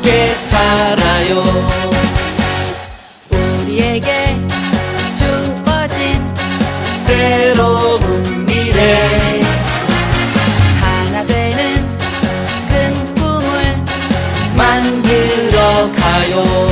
함께 살아요. 우리에게 주어진 새로운 미래. 하나 되는 큰 꿈을 만들어 가요.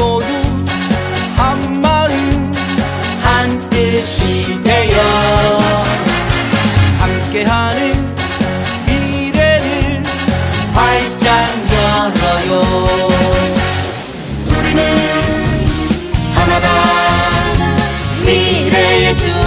모두 한 마음 한 뜻이 되어 함께하는 미래를 활짝 열어요. 우리는 하나다 미래의 주.